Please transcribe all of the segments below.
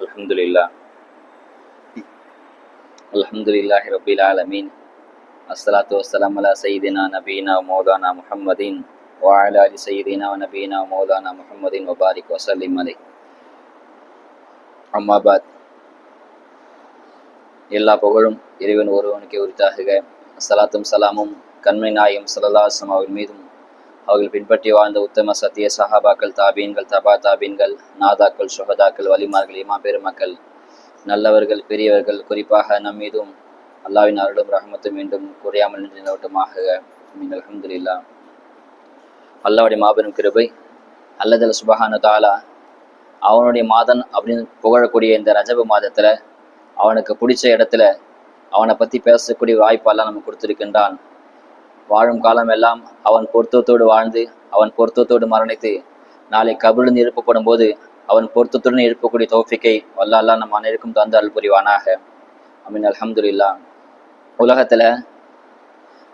الحمد لله الحمد لله رب العالمين الصلاة والسلام على سيدنا نبينا ومولانا محمد وعلى آل سيدنا ونبينا ومولانا محمد وبارك وسلم عليه அம்மா பாத் எல்லா புகழும் இறைவன் ஒருவனுக்கு உரித்தாகுக சலாத்தும் சலாமும் கண்மை நாயம் சலல்லாசம் அவர்கள் மீதும் அவர்கள் பின்பற்றி வாழ்ந்த உத்தம சத்திய சஹாபாக்கள் தாபீன்கள் தபா தாபீன்கள் நாதாக்கள் சுகதாக்கள் வலிமார்கள் இமா பெருமக்கள் நல்லவர்கள் பெரியவர்கள் குறிப்பாக நம் மீதும் அல்லாவின் அருளும் ரஹமத்தும் மீண்டும் குறையாமல் நின்று நிலவட்டுமாக நீங்கள் அஹமதுல்லா அல்லாவுடைய மாபெரும் கிருபை. அல்லதல் சுபஹானு தாலா அவனுடைய மாதன் அப்படின்னு புகழக்கூடிய இந்த ரஜப மாதத்துல அவனுக்கு பிடிச்ச இடத்துல அவனை பத்தி பேசக்கூடிய வாய்ப்பெல்லாம் நமக்கு கொடுத்திருக்கின்றான். வாழும் காலம் எல்லாம் அவன் பொருத்தத்தோடு வாழ்ந்து அவன் பொருத்தத்தோடு மரணித்து நாளை கபிலிருந்து எழுப்பப்படும் போது அவன் பொருத்தத்துடன் எழுப்பக்கூடிய தோஃபிக்கை வல்லாலா நம் அனைவருக்கும் தந்து அருள் புரிவானாக. அமீன். அல்ஹம்துலில்லா உலகத்துல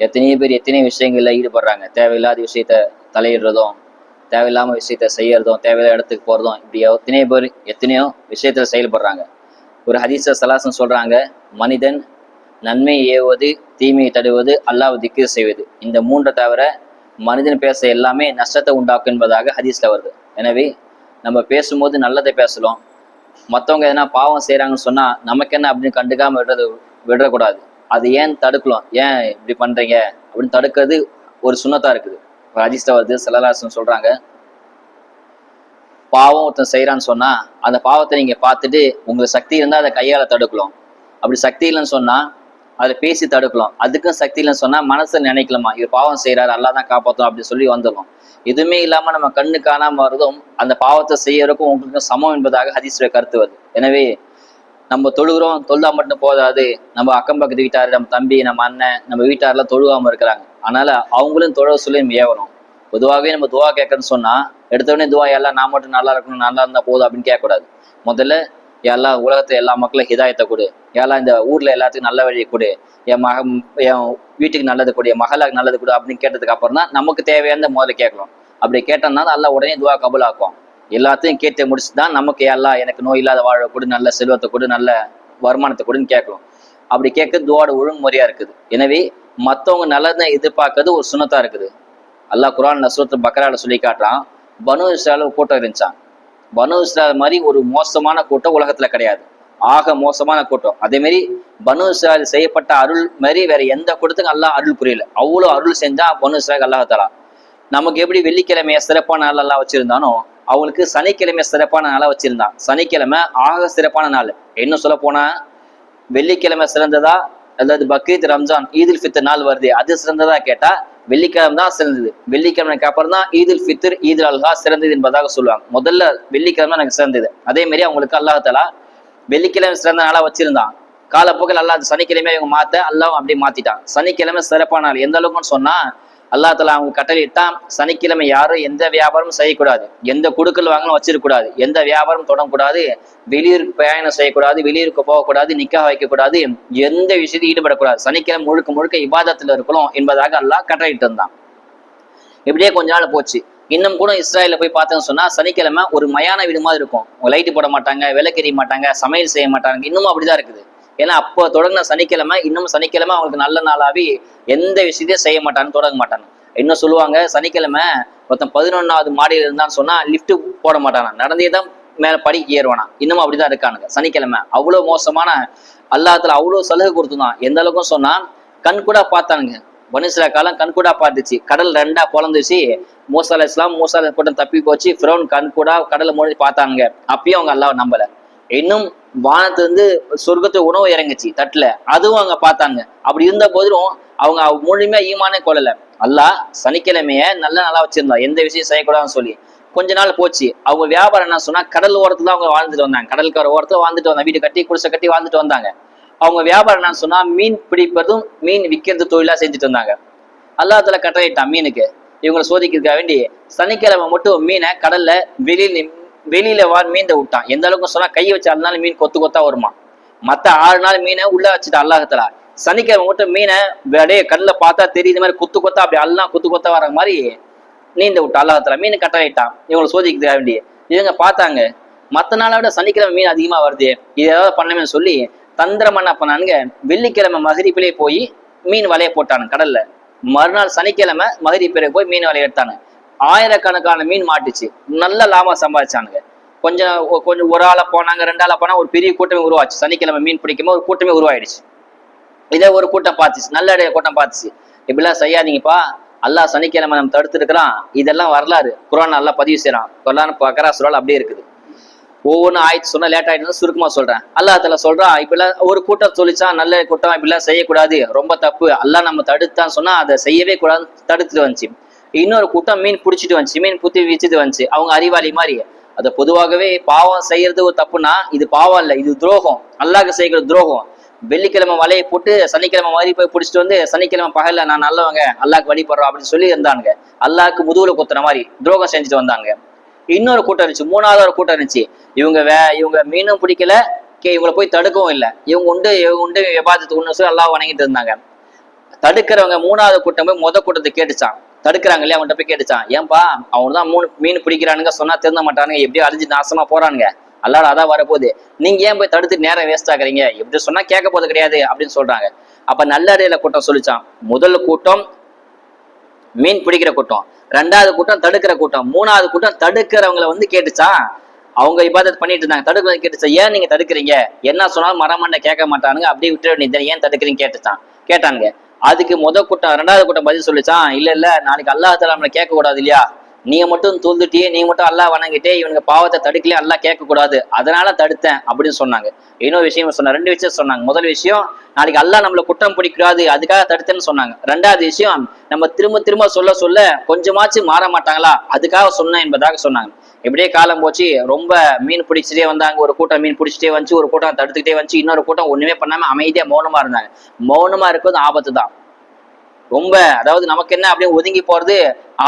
எத்தனையோ பேர் எத்தனையோ விஷயங்களில் ஈடுபடுறாங்க. தேவையில்லாத விஷயத்த தலையிடுறதும் தேவையில்லாம விஷயத்த செய்யறதும் தேவையில்லாத இடத்துக்கு போறதும் இப்படி எத்தனையோ பேர் எத்தனையோ விஷயத்தில் செயல்படுறாங்க. ஒரு ஹதீஸ சலாசன் சொல்றாங்க மனிதன் நன்மை ஏவுவது தீமையை தடுவது அல்லாஹ் திக்ர் செய்வது. இந்த மூன்றை தவிர மனிதன் பேச எல்லாமே நஷ்டத்தை உண்டாக்கும் என்பதாக ஹதீஸில் வருது. எனவே நம்ம பேசும்போது நல்லதை பேசலாம். மற்றவங்க எதனா பாவம் செய்கிறாங்கன்னு சொன்னால் நமக்கு என்ன அப்படின்னு கண்டுக்காமல் விடுறது விடக்கூடாது. அது ஏன் தடுக்கலாம்? ஏன் இப்படி பண்ணுறீங்க அப்படின்னு தடுக்கிறது ஒரு சுண்ணத்தாக இருக்குது. இப்போ ஹதீஸ்ல வருது செல்லலாசன் சொல்கிறாங்க பாவம் ஒருத்தன் செய்கிறான்னு சொன்னால் அந்த பாவத்தை நீங்கள் பார்த்துட்டு உங்களுக்கு சக்தி இருந்தால் அதை கையால் தடுக்கலாம். அப்படி சக்தி இல்லைன்னு சொன்னால் அதை பேசி தடுக்கலாம். அதுக்கும் சக்தி இல்லைன்னு சொன்னா மனசு நினைக்கலாமா? இவர் பாவம் செய்யறாரு அல்லா தான் காப்பாற்றும் அப்படின்னு சொல்லி வந்துடும் எதுவுமே இல்லாம நம்ம கண்ணு காணாம வருதும் அந்த பாவத்தை செய்யறதுக்கும் உங்களுக்கு சமம் என்பதாக ஹதீஸ்வரை கருத்து வருது. எனவே நம்ம தொழுகிறோம் தொழுதா மட்டும் போதாது. நம்ம அக்கம் பக்கத்து வீட்டார் நம்ம தம்பி நம்ம அண்ணன் நம்ம வீட்டாரெல்லாம் தொழுகாம இருக்கிறாங்க. அதனால அவங்களும் தொழ சொல்லி ஏவணும். பொதுவாகவே நம்ம துவா கேட்கணும்னு சொன்னா எடுத்த உடனே துவா எல்லாம் நான் மட்டும் நல்லா இருக்கணும் நல்லா இருந்தா போதும் அப்படின்னு கேட்கக்கூடாது. முதல்ல எல்லா உலகத்துல எல்லா மக்களும் ஹிதாயத்தை கொடு. எல்லாம் இந்த ஊர்ல எல்லாத்துக்கும் நல்ல வழியை கொடு. என் மக என் வீட்டுக்கு நல்லது கொடு என் மகளுக்கு நல்லது கொடு அப்படின்னு கேட்டதுக்கு அப்புறம் தான் நமக்கு தேவையான முதல்ல கேட்கணும். அப்படி கேட்டோம்னா அல்ல உடனே துவா கபுலாக்கும். எல்லாத்தையும் கேட்டு முடிச்சு தான் நமக்கு எல்லாம் எனக்கு நோய் இல்லாத வாழ கொடு நல்ல செல்வத்தை கொடு நல்ல வருமானத்தை கொடுன்னு கேட்கணும். அப்படி கேட்க துவாட ஒழுங்குமுறையா இருக்குது. எனவே மற்றவங்க நல்லதை எதிர்பார்க்கறது ஒரு சுனத்தா இருக்குது. அல்லாஹ் குரான் நசுரத்து பக்கரால சொல்லி காட்டுறான் பனு இஸ்ரால கூட்டம் இருந்துச்சான் பனு இஸ்ரால் மாதிரி ஒரு மோசமான கூட்டம் உலகத்துல கிடையாது. ஆக மோசமான கூட்டம். அதே மாதிரி பனு இஸ்ரால் செய்யப்பட்ட அருள் மாதிரி வேற எந்த கூட்டத்துக்கும் அல்லாஹ் அருள் புரியல. அவ்வளோ அருள் செஞ்சா பனு இஸ்ரால் அல்லாஹாலா நமக்கு எப்படி வெள்ளிக்கிழமைய சிறப்பான நாள் எல்லாம் வச்சிருந்தானோ அவங்களுக்கு சனிக்கிழமை சிறப்பான நாளா வச்சிருந்தான். சனிக்கிழமை ஆக சிறப்பான நாள். இன்னும் சொல்ல போனா வெள்ளிக்கிழமை சிறந்ததா? அல்லது பக்ரீத் ரம்ஜான் ஈதுல் ஃபித்தர் நாள் வருது அது சிறந்ததா கேட்டா வெள்ளிக்கிழமை தான் சிறந்தது. வெள்ளிக்கிழமைக்கு அப்புறம் தான் ஈதுல் ஃபித்ர் ஈதுல் அல்ஹா சிறந்தது என்பதாக சொல்லுவாங்க. முதல்ல வெள்ளிக்கிழமை எனக்கு சிறந்தது. அதே மாதிரி அவங்களுக்கு அல்லாஹாலா வெள்ளிக்கிழமை சிறந்த நாளா வச்சிருந்தான். காலப்போக்கில் அல்லாஹ் சனிக்கிழமை இவங்க மாத்த அல்லாஹ் அப்படியே மாத்திட்டான். சனிக்கிழமை சிறப்பான நாள். எந்த அளவுக்குன்னு சொன்னா அல்லா தலா அவங்க கட்டளையிட்டான் சனிக்கிழமை யாரும் எந்த வியாபாரமும் செய்யக்கூடாது. எந்த குடுக்கல் வாங்கலும் வச்சிருக்கூடாது எந்த வியாபாரம் தொடங்கக்கூடாது. வெளியூருக்கு பிரயாணம் செய்யக்கூடாது வெளியூருக்கு போகக்கூடாது நிக்கா வைக்கக்கூடாது எந்த விஷயத்தையும் ஈடுபடக்கூடாது. சனிக்கிழமை முழுக்க முழுக்க இபாதத்தில் இருக்கணும் என்பதாக அல்லாஹ் கட்டளையிட்டு இருந்தான் இப்படியே கொஞ்ச நாள் போச்சு. இன்னும் கூட இஸ்ராயல போய் பார்த்தேன்னு சொன்னால் சனிக்கிழமை ஒரு மயான வீடு மாதிரி இருக்கும். லைட்டு போட மாட்டாங்க விளக்கெறிய மாட்டாங்க சமையல் செய்ய மாட்டாங்க. இன்னமும் அப்படிதான் இருக்குது. ஏன்னா அப்போ தொடங்கின சனிக்கிழமை இன்னும் சனிக்கிழமை அவங்களுக்கு நல்ல நாளாவே எந்த விஷயத்தையும் செய்ய மாட்டான்னு தொடங்க மாட்டாங்க. இன்னும் சொல்லுவாங்க சனிக்கிழமை ஒருத்தன் பதினொன்னாவது மாடியில் இருந்தான்னு சொன்னா லிஃப்ட் போட மாட்டானா. நடந்தே தான் மேல படிக்கு ஏறுவானா. இன்னமும் அப்படிதான் இருக்கானுங்க சனிக்கிழமை. அவ்வளவு மோசமான அல்லாத்துல அவ்வளவு சலுகை கொடுத்துதான். எந்த அளவுக்கும் சொன்னா கண் கூட பார்த்தானுங்க. பனிசில காலம் கண் கூட பார்த்துச்சு. கடல் ரெண்டா பொழந்துச்சு மூசா அலி இஸ்லாம் மூசா கூட்டம் தப்பி போச்சு. ஃபிரோன் கண் கூட கடலை மூடி பார்த்தாங்க அப்பயும் அவங்க அல்லாஹ் நம்பல. இன்னும் வானத்துல இருந்து சொர்க்கத்து உணவு இறங்குச்சு தட்டுல. அதுவும் அவங்க பார்த்தாங்க. அப்படி இருந்த போதிலும் அவங்க முழுமையா ஈமானே கொள்ளல. அல்லாஹ் சனிக்கிழமைய நல்லா நல்லா வச்சிருந்தா எந்த விஷயம் செய்யக்கூடாதுன்னு சொல்லி. கொஞ்ச நாள் போச்சு. அவங்க வியாபாரம் என்ன சொன்னா கடல் ஓரத்துல அவங்க வாழ்ந்துட்டு வந்தாங்க. கடற்கரை ஓரத்துல வாழ்ந்துட்டு வந்தாங்க. வீடு கட்டி குடிசை கட்டி வாழ்ந்துட்டு வந்தாங்க. அவங்க வியாபாரம் என்ன சொன்னா மீன் பிடிப்பதும் மீன் விற்கிறது தொழிலா செஞ்சுட்டு வந்தாங்க அல்லாத்துல கட்டளையிட்டான் மீனுக்கு. இவங்களை சோதிக்கிறதுக்காக வேண்டி சனிக்கிழமை மட்டும் மீனை கடல்ல வெளியில் வெளியில வா மீந்த விட்டான் எந்த அளவுக்கு சொன்னா கை வச்சு ஆறு நாள் மீன் கொத்து கொத்தா வருமா? மத்த ஆறு நாள் மீனை உள்ள வச்சுட்டு அல்லாஹத்துல சனிக்கிழமை மட்டும் மீனை அப்படியே கண்ணில் பார்த்தா தெரியுது மாதிரி குத்து கொத்தா அப்படி அல்லா குத்து கொத்தா வர மாதிரி நீந்த விட்டு அல்லாஹத்துல மீன் கட்டளையிட்டான். இவங்களை சோதிக்கிறதுக்காக வேண்டிய. இவங்க பார்த்தாங்க மத்த நாளை விட சனிக்கிழமை மீன் அதிகமா வருது. இது ஏதாவது பண்ணமே சொல்லி தந்திரம் என்ன பண்ணானுங்க வெள்ளிக்கிழமை மகரிப்பிலே போய் மீன் வலைய போட்டானு கடல்ல. மறுநாள் சனிக்கிழமை மகரிப்பிலே போய் மீன் வலைய எடுத்தானு ஆயிரக்கணக்கான மீன் மாட்டுச்சு. நல்ல லாபம் சம்பாதிச்சானுங்க. கொஞ்சம் கொஞ்சம் ஒரு ஆளை போனாங்க ரெண்டு ஆளை போனா ஒரு பெரிய கூட்டமே உருவாச்சு. சனிக்கிழமை மீன் பிடிக்கும்போது ஒரு கூட்டமே உருவாயிடுச்சு. இதே ஒரு கூட்டம் பார்த்துச்சு. நல்ல இடைய கூட்டம் பார்த்துச்சு. இப்படிலாம் செய்யாதீங்கப்பா. அல்லா சனிக்கிழமை நம்ம தடுத்துருக்கிறான். இதெல்லாம் வரலாறு. குரான் நல்லா பதிவு செய்யறான். குரான் பக்கரா சுரால் அப்படியே இருக்குது. ஒவ்வொன்றும் ஆயிடுச்சு சொன்னா லேட் ஆயிடுச்சு சுருக்கமா சொல்றேன். அல்லாஹ் தலா சொல்றான் இப்படிலாம் ஒரு கூட்டம் சொல்லிச்சா நல்ல கூட்டம் இப்படிலாம் செய்யக்கூடாது. ரொம்ப தப்பு. அல்லா நம்ம தடுத்தான் சொன்னா அதை செய்யவே கூடாதுன்னு தடுத்துட்டு வந்துச்சு. இன்னொரு கூட்டம் மீன் பிடிச்சிட்டு வந்துச்சு. மீன் புத்தி வச்சுட்டு வந்துச்சு. அவங்க அறிவாளி மாதிரி. அது பொதுவாகவே பாவம் செய்யறது ஒரு தப்புனா இது பாவம் இல்லை இது துரோகம். அல்லாஹ் செய்கிற துரோகம். வெள்ளிக்கிழமை வலையை போட்டு சனிக்கிழமை மாதிரி போய் பிடிச்சிட்டு வந்து சனிக்கிழமை பகல்ல நான் நல்லவங்க அல்லாக்கு வழிபடுறோம் அப்படின்னு சொல்லி இருந்தானுங்க. அல்லாக்கு முதுகுல குத்துற மாதிரி துரோகம் செஞ்சுட்டு வந்தாங்க. இன்னொரு கூட்டம் இருந்துச்சு மூணாவது ஒரு கூட்டம் இருந்துச்சு. இவங்க வே இவங்க மீனும் பிடிக்கல கே இவங்களை போய் தடுக்கவும் இல்லை. இவங்க உண்டு இவங்க உண்டு விவாதத்துக்கு ஒன்று சொல்லி எல்லாம் வணங்கிட்டு இருந்தாங்க. தடுக்கிறவங்க மூணாவது கூட்டம் போய் முத கூட்டத்தை கேட்டுச்சான் தடுக்கிறாங்க இல்லையா அவன்கிட்ட போய் கேட்டுச்சான். ஏன்பா அவங்க தான் மூணு மீன் பிடிக்கிறானுங்க சொன்னா திருந்த மாட்டானுங்க. எப்படியும் அழிஞ்சு நாசமா போறானுங்க. அல்லாட அதான் வரப்போகுது. நீங்க ஏன் போய் தடுத்து நேரம் வேஸ்ட் ஆகுறீங்க? எப்படி சொன்னா கேட்க போது கிடையாது அப்படின்னு சொல்றாங்க. அப்ப நல்லடையில கூட்டம் சொல்லிச்சான். முதல் கூட்டம் மீன் பிடிக்கிற கூட்டம். ரெண்டாவது கூட்டம் தடுக்கிற கூட்டம். மூணாவது கூட்டம் தடுக்கிறவங்கள வந்து கேட்டுச்சான். அவங்க இபாதத் பண்ணிட்டு இருந்தாங்க. தடுக்கிறது கேட்டுச்சா ஏன் நீங்க தடுக்கிறீங்க? என்ன சொன்னாலும் மரமண்ண கேட்க மாட்டானுங்க. அப்படியே விட்டுற வேண்டியது ஏன் தடுக்கிறீங்க கேட்டுச்சான். கேட்டானுங்க. அதுக்கு முத கூட்டம் ரெண்டாவது கூட்டம் பதில் சொல்லிச்சான் இல்ல இல்ல நாளைக்கு அல்லாஹ் தலா நம்மளை கேட்க கூடாது இல்லையா? நீ மட்டும் தூழ்ந்துட்டியே நீ மட்டும் அல்லாஹ் வணங்கிட்டே இவனுக்கு பாவத்தை தடுக்கலையே அல்லாஹ் கேட்க கூடாது அதனால தடுத்தேன் அப்படின்னு சொன்னாங்க. இன்னொரு விஷயம் சொன்னாங்க ரெண்டு விஷயம் சொன்னாங்க. முதல் விஷயம் நாளைக்கு அல்லாஹ் நம்மளை குற்றம் பிடிக்காது அதுக்காக தடுத்தேன்னு சொன்னாங்க. ரெண்டாவது விஷயம் நம்ம திரும்ப திரும்ப சொல்ல சொல்ல கொஞ்சமாச்சும் மாற மாட்டாங்களா? அதுக்காக சொன்னேன் என்பதாக சொன்னாங்க. இப்படியே காலம் போச்சு ரொம்ப மீன் பிடிச்சிட்டே வந்தாங்க ஒரு கூட்டம் மீன் பிடிச்சிட்டே வந்துச்சு ஒரு கூட்டம் தடுத்துக்கிட்டே வந்துச்சு இன்னொரு கூட்டம் ஒண்ணுமே பண்ணாம அமைதியா மௌனமா இருந்தாங்க. மௌனமா இருக்கிறது ஆபத்து தான் ரொம்ப அதாவது நமக்கு என்ன அப்படியே ஒதுங்கி போறது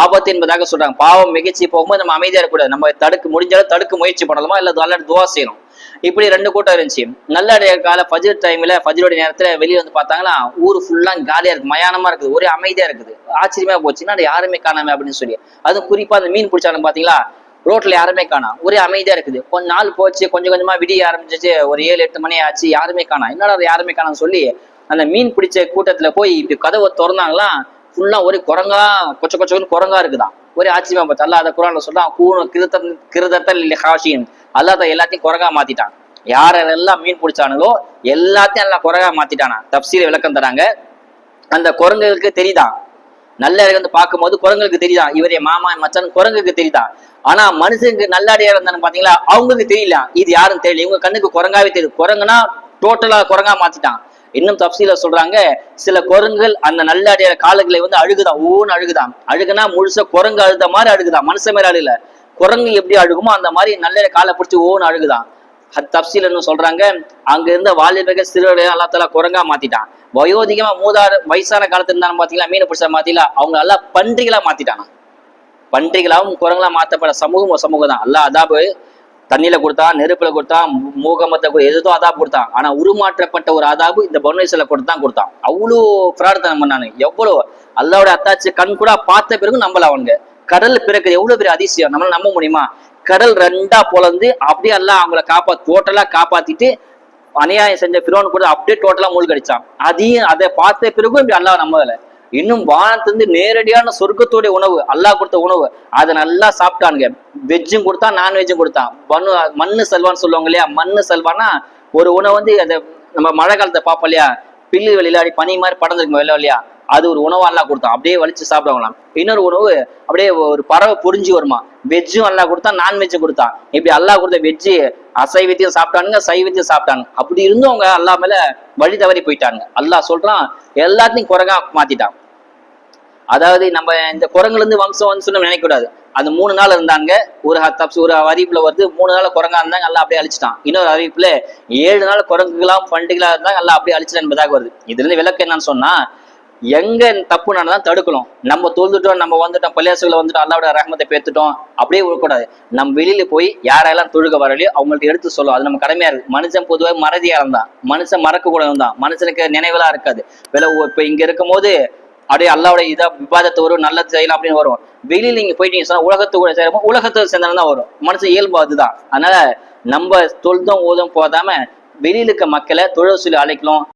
ஆபத்து என்பதாக சொல்றாங்க. பாவம் மிகச்சி போகும்போது நம்ம அமைதியா இருக்கக்கூடாது. நம்ம தடுக்க முடிஞ்சாலும் தடுக்க முயற்சி பண்ணலாமா இல்ல நல்ல துவா செய்யணும்? இப்படி ரெண்டு கூட்டம் இருந்துச்சு. நல்ல கால ஃபஜ்ர் டைம்ல ஃபஜ்ரோட நேரத்துல வெளியே வந்து பார்த்தாங்களா ஊர் ஃபுல்லா காலியா இருக்கு மயானமா இருக்குது ஒரே அமைதியா இருக்குது. ஆச்சரியமா போச்சுன்னா யாருமே காணாம அப்படின்னு சொல்லி. அதுவும் குறிப்பா அந்த மீன் பிடிச்சாலும் பாத்தீங்களா ரோட்ல யாருமே காணா. ஒரே அமைதியா இருக்குது. கொஞ்ச நாள் போச்சு கொஞ்சம் கொஞ்சமா விடிய ஆரம்பிச்சிச்சு ஒரு ஏழு எட்டு மணி ஆச்சு யாருமே காணா. என்னடா யாருமே காணான்னு சொல்லி அந்த மீன் பிடிச்ச கூட்டத்துல போய் இப்படி கதவை திறந்தாங்களா ஃபுல்லா ஒரே குரங்கா கொச்ச கொச்சன்னு குரங்கா இருக்குதான் ஒரே ஆச்சரியமா பார்த்து அல்லா அதை குரான்ல சொல்றான் கூணும் கிருத்த கிருதத்தல் இல்லை ஹாஷின் அல்லாத எல்லாத்தையும் குரங்கா மாத்திட்டான். யார் யாரெல்லாம் மீன் பிடிச்சானுங்களோ எல்லாத்தையும் எல்லாம் குரங்கா மாத்திட்டானா. தப்சீல விளக்கம் தராங்க. அந்த குரங்குகளுக்கு தெரியுதான் நல்ல வந்து பார்க்கும்போது குரங்குக்கு தெரியுதான் இவரே மாமா மச்சான் குரங்குக்கு தெரியுதான் ஆனா மனுஷனுக்கு நல்லடியா இருந்தானு பாத்தீங்களா அவங்களுக்கு தெரியல. இது யாரும் தெரியல. இவங்க கண்ணுக்கு குரங்காவே தெரியுது. குரங்குனா டோட்டலா குரங்கா மாத்திட்டான். இன்னும் தப்சீல சொல்றாங்க சில குரங்குகள் அந்த நல்ல அடையாள காலங்களை வந்து அழுகுதான் ஊன்னு அழுகுதான் அழுகுனா முழுசா குரங்கு அழுத மாதிரி அழுகுதான் மனுஷன் மேல அழுகல. குரங்கு எப்படி அழுகுமோ அந்த மாதிரி நல்ல காலை பிடிச்சி ஓன்னு அழுகுதான் தப்சீலன்னு சொல்றாங்க. அங்க இருந்த வாலிபர்கள் சிறுவர்கள் அல்லா தலா குரங்கா மாத்திட்டான். வயோதிகமா மூதாறு வயசான காலத்துல இருந்தாலும் பாத்தீங்களா மீன் பிடிச்சா மாத்தீங்களா அவங்க எல்லாம் பன்றிகளா மாத்திட்டானா? பன்றிகளாவும் குரங்களா மாத்தப்பட சமூகம் சமூகம் தான். அல்ல அதாபு தண்ணியில கொடுத்தான் நெருப்புல கொடுத்தான் மூகமத்தை எதுதோ அதாப் கொடுத்தான். ஆனா உருமாற்றப்பட்ட ஒரு அதாபு இந்த பொன்னைசில கொடுத்து தான் கொடுத்தான். அவ்வளோ பிரார்த்தனை பண்ணானு. எவ்வளோ? அல்லாவோட அத்தாச்சி கண் கூட பார்த்த பிறகு நம்பல அவனுங்க கடல் பிறகு எவ்வளவு பெரிய அதிசயம். நம்மளால நம்ப முடியுமா? கடல் ரெண்டா பொழந்து அப்படியே எல்லாம் அவங்கள காப்பா டோட்டலா காப்பாத்திட்டு அநியாயம் செஞ்ச பிரோன் கூட அப்படியே டோட்டலா மூழ்கடிச்சான். அதையும் அதை பார்த்த பிறகும் இப்படி அல்லாஹ் நம்மதில்ல இன்னும் வானத்திலிருந்து நேரடியான சொர்க்கத்துடைய உணவு அல்லாஹ் கொடுத்த உணவு அதை நல்லா சாப்பிட்டானுங்க. வெஜ்ஜும் கொடுத்தான் நான்வெஜ்ஜும் கொடுத்தான். மண்ணு மண்ணு செல்வான்னு சொல்லுவாங்க இல்லையா? மண்ணு செல்வான்னா ஒரு உணவு வந்து அதை நம்ம மழை காலத்தை பார்ப்போம் இல்லையா? பில்லு வெளியில அடி பனி மாதிரி படர்ந்துருக்கும் வெளில இல்லையா? அது ஒரு உணவு நல்லா கொடுத்தான். அப்படியே வலிச்சு சாப்பிடுவாங்களாம். இன்னொரு உணவு அப்படியே ஒரு பறவை புரிஞ்சு வருமா? வெஜ்ஜும் அல்லா கொடுத்தா நான்வெஜ்ஜும் கொடுத்தான். இப்படி அல்லாஹ் கொடுத்த வெஜ்ஜு அசைவத்தையும் சாப்பிட்டானுங்க சைவத்தையும் சாப்பிட்டாங்க. அப்படி இருந்தும் அவங்க அல்லா மேல வழி தவறி போயிட்டாங்க அல்லாஹ் சொல்றான் எல்லாத்தையும் குரங்கா மாத்திட்டான். அதாவது நம்ம இந்த குரங்குல இருந்து வம்சம் வந்து நம்ம நினைக்கக்கூடாது அந்த மூணு நாள் இருந்தாங்க. ஒரு தப்ஸ் ஒரு அறிவிப்புல வருது. மூணு நாள் குரங்கா இருந்தாங்க எல்லாம் அப்படியே அழிச்சிட்டான். இன்னொரு அறிவிப்புல ஏழு நாள் குரங்குகளாம் பண்டிகளா இருந்தாங்க எல்லாம் அப்படியே அழிச்சிட்டான் என்பதாக வருது. இதுல இருந்து விளக்கு என்னன்னு சொன்னா எங்க தப்பு தான் தடுக்கணும். நம்ம தொழுதுட்டோம் நம்ம வந்துட்டோம் பள்ளியாசுகளை வந்துட்டோம் அல்லாவோட ரகமத்தை பேத்துட்டோம் அப்படியே விடக்கூடாது. நம்ம வெளியில போய் யாரெல்லாம் தொழுக வரலையோ அவங்கள்ட்ட எடுத்து சொல்லும் அது நம்ம கடமையா இருக்கு. மனுஷன் பொதுவாக மறதியா இருந்தான். மனுஷன் மறக்க கூடவும் தான். மனுஷனுக்கு நினைவெல்லாம் இருக்காது. வில இப்ப இங்க இருக்கும் போது அப்படியே அல்லாவோட இதா விவாதத்தை வரும் நல்லது செய்யலாம் அப்படின்னு வரும். வெளியில நீங்க போயிட்டீங்க சொன்னா உலகத்து கூட சேரும் உலகத்தை சேர்ந்தாலும் தான் வரும். மனசு இயல்பு அதுதான். அதனால நம்ம தொழுதும் ஓதும் போதாம வெளியில இருக்க மக்களை தொழில் சொல்லி அழைக்கலாம்